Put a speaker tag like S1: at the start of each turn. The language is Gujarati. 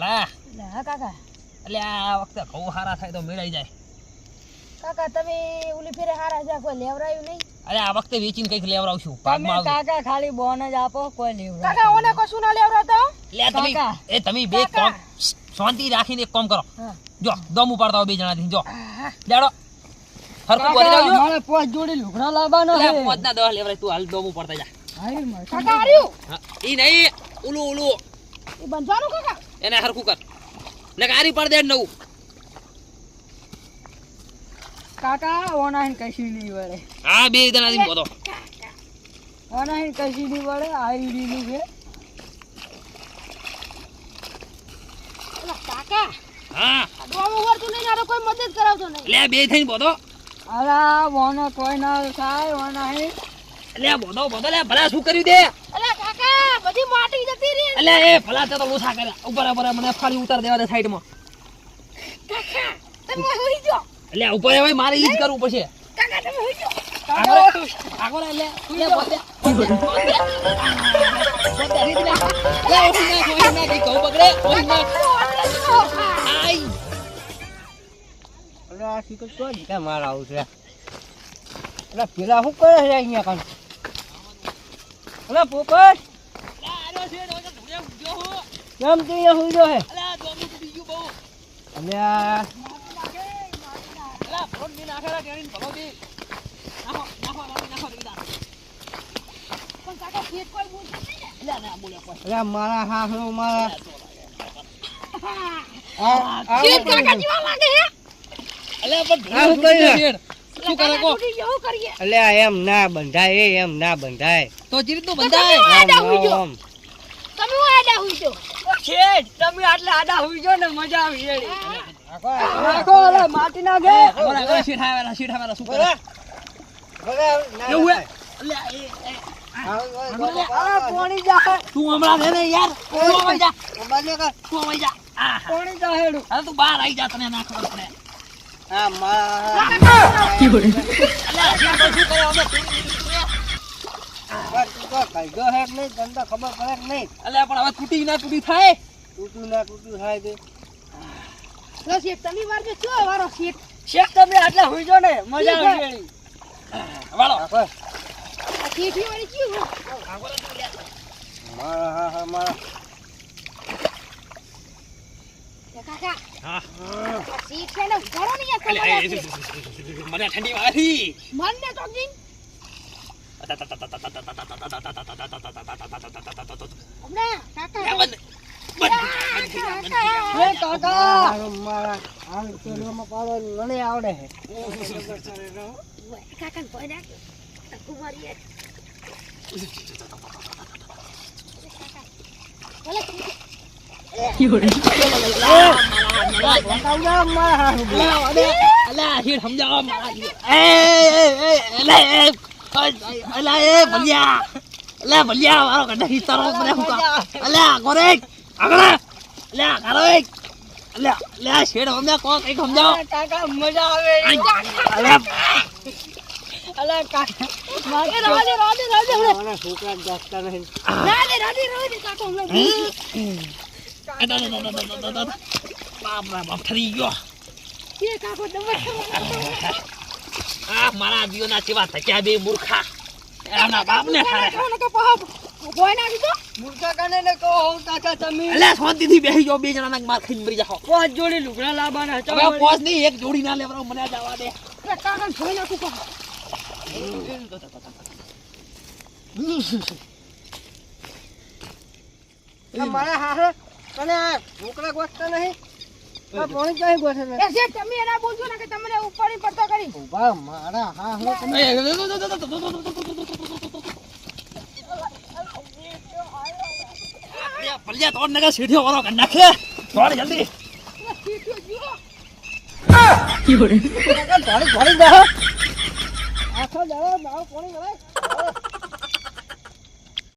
S1: લા.
S2: લા કાકા.
S1: એટલે આ વખતે ઘઉં હારા થાય તો મેળાઈ જાય.
S2: કાકા તમે ઓલી ફેરે હારા જા કોઈ લેવરાયું નહીં?
S1: અરે આ વખતે વેચીને કંઈક
S3: લેવરાવશું
S1: ભાગમાં
S3: કાકા ખાલી બોન જ આપો કોઈ લેવરાવ
S2: કાકા ઓને કશું ના લેવરાતો?
S1: લે તમે એ તમે બે. કોમ શાંતિ રાખીને એક કામ કરો. જો દમ ઉપાડતા હો બે જણાથી જો. જાડો બોલી
S3: કાકા
S1: જાવજો
S3: મારે પાંચ જોડી લુગડા લાવવાનો
S1: લે
S3: છે.
S1: પોતના દવા લેવરાય તું હાલ દમ ઉપાડતા જા.
S3: આઈ.
S2: કાકા
S1: આર્યું ઈ નહીં ઉલુ ઉલુ.
S2: ઈ બંધવાનું કાકા?
S1: એને હરખું કર. ને કારી પડ દે નવું.
S3: કાકા ઓનાહીન કશી નહીં વળે.
S1: હા બે જણાથી બોલો.
S3: ઓનાહીન કશી નહીં વળે આઈડી નું છે.
S2: કાકા
S1: હા.
S2: ડોમો વળતું નહીં આરો કોઈ મદદ કરાવતો નહીં.
S1: લે બે થઈને બોલો.
S3: અરે બોનો કોઈ ના થાય ઓનાહીન
S1: લે બોલો બોલો લે ભલા શું કર્યું દે
S2: કાકા બધી માટી જતી રહી.
S1: એટલે એ ભલા તો લોસા કર્યા ઉપર ઉપર મને ફરી ઉતાર દેવા દે સાઈડમાં
S2: કાકા તમે હોઈ જો
S1: એટલે ઉપર હવે મારે ઈ જ કરવું પડશે.
S2: કાકા તમે હોઈ જો
S1: આગળ આગળ લે લે બોલે બોલે રીત લે લે ઓછી નાખ ઓછી નાખ ઈ કહું બગડે ઓછી નાખ. આઈ.
S3: અલા આ શીખર તો જીતા મારા આવું છે અલા પેલા શું કરે છે અહીંયા કાન અલા પોપટ? કેમ તું અહીંયા સુઈ હે?
S1: ગયું બહુ.
S3: અલ્યા
S1: અલા ફોનની નાખેલા ટેણીને ભલો દે નાખો નાખો નાખો નાખો દીધા
S2: પણ કાકા પેટ કોઈ બોલતું નહીં ને.
S1: લે ના બોલે કોઈ.
S3: અલા મારા હાહરો મારા
S2: હા. હે
S3: અલ્યા એમ ના બંધાય એ એમ ના બંધાય.
S1: તો જે રીતનું
S2: તો
S1: બંધાય.
S2: તમે આડા હોઈ જો
S3: શેઠ તમે આટલા આડા હોઈ જો ને મજા આવી અલા માટી નાખે
S1: આગળ આગળ શીઠ આવેલા શીઠ આવેલા શું કરે?
S3: એવું
S1: તું હમણાં દે ને યાર. તું જા. તું જા. આ.
S3: પોણી જા હેડું.
S1: હવે તું બહાર આવી જા તને ના ખબર પડે.
S3: હા મારા કઈજો હે કે નહીં? તને તો ખબર પડે કે નહીં?
S1: એટલે પણ હવે તૂટી ના તૂટી થાય.
S3: તૂટું ના તૂટું થાય તે.
S2: લો શેઠ, તમે વાર જો શું વારો શેઠ?
S3: શેઠ તમે આટલા હુઈ જો ને મજા આવી ગઈ.
S1: વાળો.
S2: શેઠી વાળી ચીવ
S3: મારા હા હા મારા.
S1: મને ઠંડી વાગી
S2: મનને તો
S1: સમજાવો અલા એ ભલિયા. અલા ભલિયા મારો કઢા હિતારો મને હું અલા કોરે આગળ. અલા કરો અલા અલા શેડ અમે કો કંઈક સમજાવો.
S3: કાકા મજા આવે.
S1: અલા.
S3: અલા કાકા
S2: એ રાધે રાધે રાધે. હવે.
S3: છોકરા જાગતા નહીં.
S2: રાધે રાધે રાધે કાકા હમણાં.
S1: બાપ બાપ ગયો.
S2: એ કાકો દવા
S1: આ મારા જીવના કેવા થક્યા બે મૂર્ખા. એમના બાપને ઠારે માર ખાઈને મરી જાઓ
S3: પાંચ જોડી લુગડા લાવવાના હતા.
S1: હવે પોસ નહીં એક જોડી ના મને જવા દે.
S2: એ કાકાને ભય નાખું
S3: મારા હારે તને આ ઢોકળા ગોતતા નહીં?
S2: કરી.
S1: સીધો વાળો કરી નાખે. તોડ જલ્દી.
S3: આખો દાડો દાડો પોણી ગળાય